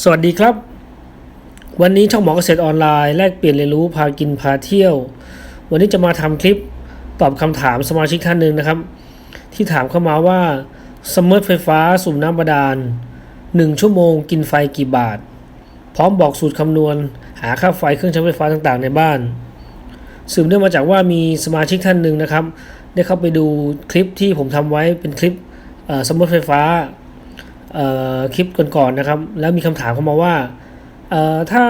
สวัสดีครับ วันนี้ช่องหมอเกษตรออนไลน์แลกเปลี่ยนเรียนรู้พากินพาเที่ยว วันนี้จะมาทำคลิปตอบคำถามสมาชิกท่านหนึ่งนะครับ ที่ถามเข้ามาว่าสมมติไฟฟ้าสูบน้ำบาดาล1 ชั่วโมงกินไฟกี่บาท พร้อมบอกสูตรคำนวณ หาค่าไฟเครื่องใช้ไฟฟ้าต่างๆ ในบ้านสืบเนื่องมาจากว่ามีสมาชิกท่านหนึ่งนะครับ ได้เข้าไปดูคลิปที่ผมทำไว้เป็นคลิปสมมติไฟฟ้า คลิปก่อนๆนะครับ แล้วมีคำถามเข้ามาว่าถ้า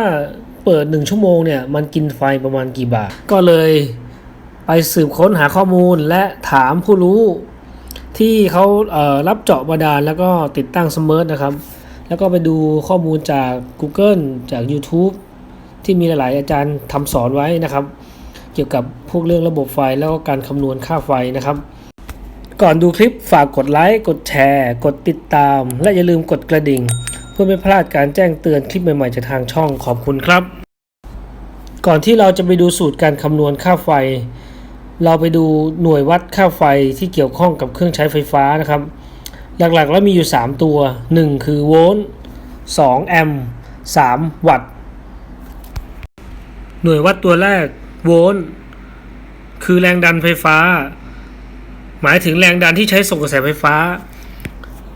เปิด 1 ชั่วโมงเนี่ยมันกินไฟประมาณกี่บาท ก็เลยไปสืบค้นหาข้อมูลและถามผู้รู้ที่เขาเอ่อรับเจาะบาดาลแล้วก็ติดตั้งสมาร์ทนะครับ แล้วก็ไปดูข้อมูลจาก Google จาก YouTube ที่มีหลาย ๆ อาจารย์ทำสอนไว้นะครับ เกี่ยวกับพวกเรื่องระบบไฟแล้วก็การคำนวณค่าไฟนะครับ ก่อนดูคลิปฝากกดไลค์ กดแชร์ กดติดตาม และอย่าลืมกดกระดิ่ง เพื่อไม่พลาดการแจ้งเตือนคลิปใหม่ๆจากทางช่องขอบคุณครับ ก่อนที่เราจะไปดูสูตรการคำนวณค่าไฟ เราไปดูหน่วยวัดค่าไฟที่เกี่ยวข้องกับเครื่องใช้ไฟฟ้านะครับ หลักๆแล้วมีอยู่ 3 ตัว 1 คือโวลต์2แอมป์3วัตต์หน่วยวัดตัวแรกโวลต์คือแรงดันไฟฟ้า หมายถึงแรงดันที่ใช้ส่งกระแสไฟฟ้า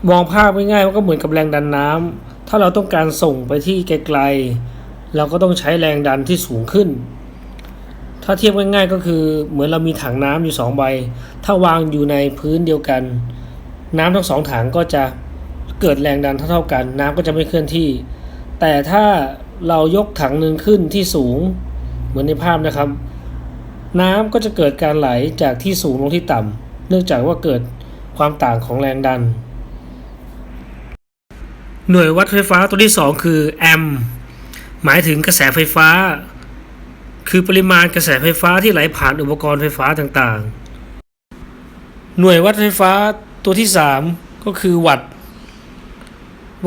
มองภาพง่ายๆว่าก็เหมือนกับแรงดันน้ำถ้าเราต้องการส่งไปที่ไกลๆเราก็ต้องใช้แรงดันที่สูงขึ้น ถ้าเทียบง่ายๆก็คือเหมือนเรามีถังน้ำอยู่สองใบ ถ้าวางอยู่ในพื้นเดียวกัน น้ำทั้งสองถังก็จะเกิดแรงดันเท่าๆกัน น้ำก็จะไม่เคลื่อนที่ แต่ถ้าเรายกถังหนึ่งขึ้นที่สูง เหมือนในภาพนะครับ น้ำก็จะเกิดการไหลจากที่สูงลงที่ต่ำ เนื่องจากว่าเกิดความต่างของแรงดัน หน่วยวัดไฟฟ้าตัวที่ 2 คือแอมป์หมายถึงกระแสไฟฟ้า คือปริมาณกระแสไฟฟ้าที่ไหลผ่านอุปกรณ์ไฟฟ้าต่างๆ หน่วยวัดไฟฟ้าตัวที่ 3 ก็คือวัตต์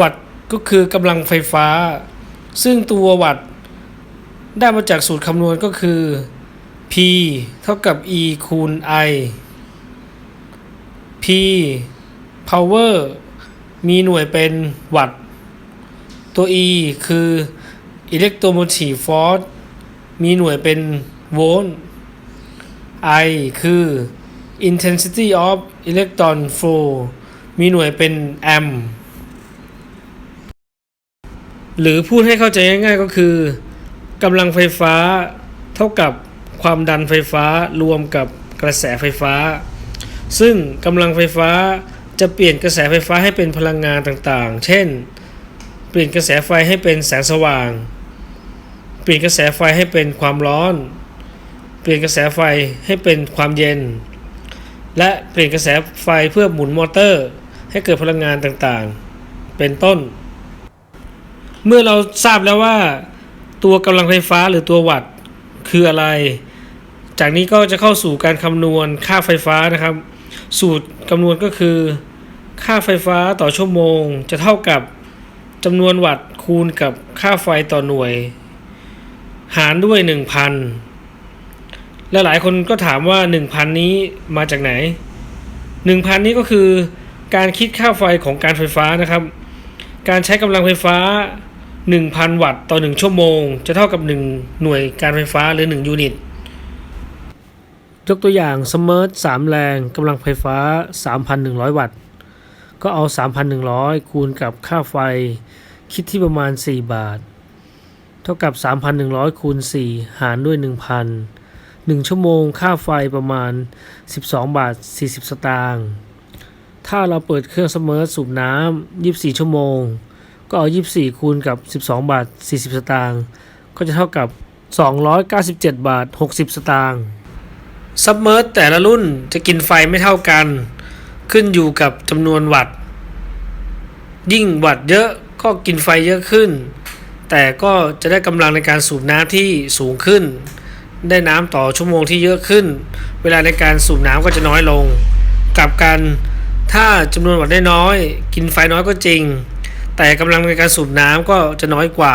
วัตต์ก็คือกำลังไฟฟ้า ซึ่งตัววัตต์ได้มาจากสูตรคำนวณก็คือ P เท่ากับ E คูณ I P power มีหน่วยเป็นวัตต์ ตัว E คือ electromotive force มีหน่วยเป็นโวลต์ I คือ intensity of electron flow มีหน่วยเป็นแอมป์หรือพูดให้เข้าใจง่ายๆก็คือกำลังไฟฟ้าเท่ากับความดันไฟฟ้ารวมกับกระแสไฟฟ้า ซึ่งกำลังไฟฟ้าจะเปลี่ยนกระแสไฟฟ้าให้เป็นพลังงานต่างๆ เช่น เปลี่ยนกระแสไฟให้เป็นแสงสว่าง เปลี่ยนกระแสไฟให้เป็นความร้อน เปลี่ยนกระแสไฟให้เป็นความเย็น และเปลี่ยนกระแสไฟเพื่อหมุนมอเตอร์ ให้เกิดพลังงานต่างๆ เป็นต้น เมื่อเราทราบแล้วว่า ตัวกำลังไฟฟ้าหรือตัววัตต์คืออะไร จากนี้ก็จะเข้าสู่การคำนวณค่าไฟฟ้านะครับ สูตรคำนวณก็คือ ค่าไฟฟ้าต่อชั่วโมง จะเท่ากับจำนวนวัตต์คูณกับค่าไฟต่อหน่วย หารด้วย 1,000 และหลายคนก็ถามว่า 1,000 นี้มาจากไหน 1,000 นี้ก็คือการคิดค่าไฟของการไฟฟ้านะครับ การใช้กำลังไฟฟ้า 1,000 วัตต์ต่อ 1 ชั่วโมง จะเท่ากับ 1 หน่วยการไฟฟ้าหรือ 1 ยูนิต ยกตัวอย่างสมาร์ท3แรงกำลังไฟฟ้า 3,100 วัตต์ ก็เอา 3,100 คูณกับค่าไฟ คิดที่ประมาณ 4 บาท เท่ากับ 3,100 คูณ 4 หารด้วย 1,000 1 ชั่วโมงค่าไฟประมาณ 12 บาท 40 สตางค์ถ้าเราเปิดเครื่องสมาร์ทสูบน้ำ24 ชั่วโมง ก็เอา 24 คูณกับ 12 บาท 40 สตางค์ก็จะเท่ากับ 297 บาท 60 สตางค์ ซับเมอร์แต่ละรุ่นจะกินไฟไม่เท่ากัน ขึ้นอยู่กับจำนวนวัตต์ยิ่งวัตต์เยอะก็กินไฟเยอะขึ้น แต่ก็จะได้กำลังในการสูบน้ำที่สูงขึ้น ได้น้ำต่อชั่วโมงที่เยอะขึ้น เวลาในการสูบน้ำก็จะน้อยลง กลับกันถ้าจำนวนวัตต์ได้น้อย กินไฟน้อยก็จริง แต่กำลังในการสูบน้ำก็จะน้อยกว่า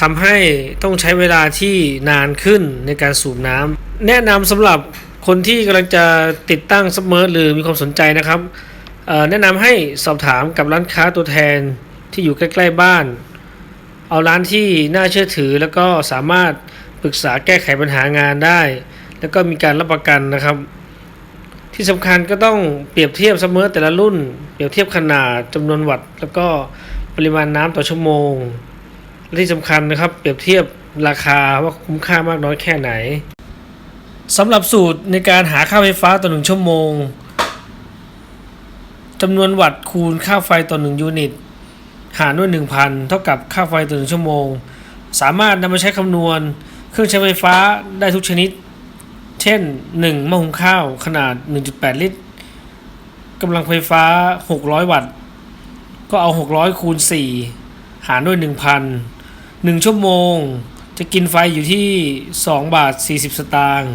ทำให้ต้องใช้เวลาที่นานขึ้นในการสูบน้ำแนะนำสำหรับคนที่กำลังจะติดตั้งซับเมอร์หรือมีความสนใจนะครับแนะนำให้สอบถามกับร้านค้าตัวแทนที่อยู่ใกล้ๆบ้าน เอาร้านที่น่าเชื่อถือแล้วก็สามารถปรึกษาแก้ไขปัญหางานได้ แล้วก็มีการรับประกันนะครับ ที่สำคัญก็ต้องเปรียบเทียบเสมอแต่ละรุ่น เปรียบเทียบขนาดจำนวนวัตต์แล้วก็ปริมาณน้ำต่อชั่วโมง ที่สำคัญนะครับ เปรียบเทียบราคาว่าคุ้มค่ามากน้อยแค่ไหนสำหรับสูตรในการหาค่าไฟฟ้าต่อหนึ่งชั่วโมงจำนวนวัตต์คูณค่าไฟต่อหนึ่งยูนิต หารด้วย 1,000 เท่ากับค่าไฟต่อหนึ่งชั่วโมง สามารถนำมาใช้คำนวณ เครื่องใช้ไฟฟ้าได้ทุกชนิด เช่น 1หม้อหุงข้าวขนาด 1.8 ลิตรกำลังไฟฟ้า 600 วัตต์ ก็เอา 600 คูณ 4 หารด้วย 1,000 1 ชั่วโมง จะกินไฟอยู่ที่ 2 บาท 40 สตางค์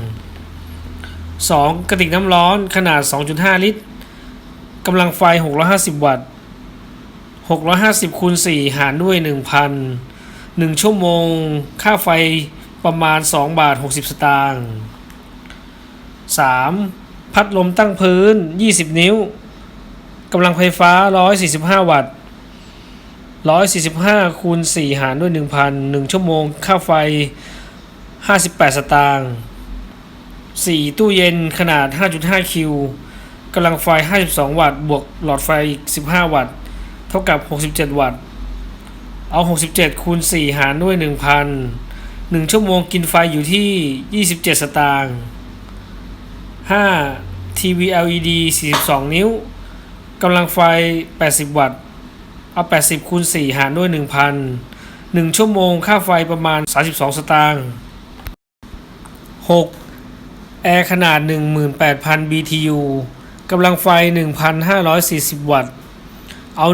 2. กระติกน้ำร้อนขนาด 2.5 ลิตรกำลังไฟ 650 วัตต์ 650คูณ4หารด้วย 1,000 1 ชั่วโมง ค่าไฟประมาณ 2 บาท 60 สตางค์ 3. พัดลมตั้งพื้น 20 นิ้วกำลังไฟฟ้า 145 วัตต์ 145คูณ4หารด้วย 1,000 1 ชั่วโมง ค่าไฟ 58 สตางค์ 4. ตู้เย็นขนาด 5.5 คิวกำลังไฟ 52 วัตต์ บวกหลอดไฟอีก 15 วัตต์ เท่ากับ 67 วัตต์ เอา 67 คูณ 4 หารด้วย 1,000 1 ชั่วโมงกินไฟอยู่ที่ 27 สตางค์ 5. ทีวี LED 42 นิ้วกำลังไฟ 80 วัตต์ เอา80คูณ4หารด้วย 1,000 1 ชั่วโมงค่าไฟประมาณ 32 สตางค์ 6. แอร์ขนาด 18,000 BTU กำลังไฟ 1,540 วัตต์ เอา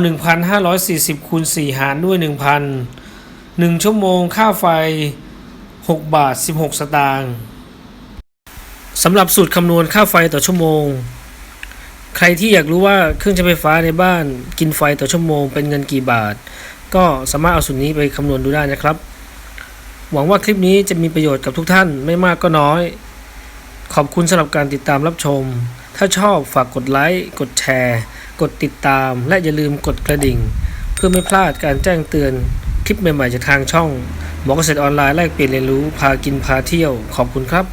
1,540คูณ4หารด้วย 1,000 1 ชั่วโมงค่าไฟ 6 บาท 16 สตางค์สำหรับสูตรคำนวณค่าไฟต่อชั่วโมง ใครที่อยากรู้ว่าเครื่องใช้ไฟฟ้าในบ้านกินไฟต่อชั่วโมงเป็นเงินกี่บาท ก็สามารถเอาสูตรนี้ไปคำนวณดูได้นะครับ หวังว่าคลิปนี้จะมีประโยชน์กับทุกท่านไม่มากก็น้อย ขอบคุณสำหรับการติดตามรับชม ถ้าชอบฝากกดไลค์ กดแชร์ กดติดตาม และอย่าลืมกดกระดิ่ง เพื่อไม่พลาดการแจ้งเตือนคลิปใหม่ๆจากทางช่องหมอเกษตรออนไลน์แลกเปลี่ยนเรียนรู้พากินพาเที่ยว ขอบคุณครับ